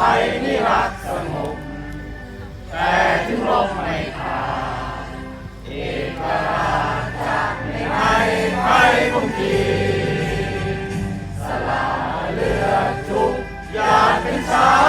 ไทยนิรักสงบแต่ถึงลมไม่ขาดเอกราชจากในไทยไทยคงทีสละเลือดทุกยาดเป็นชา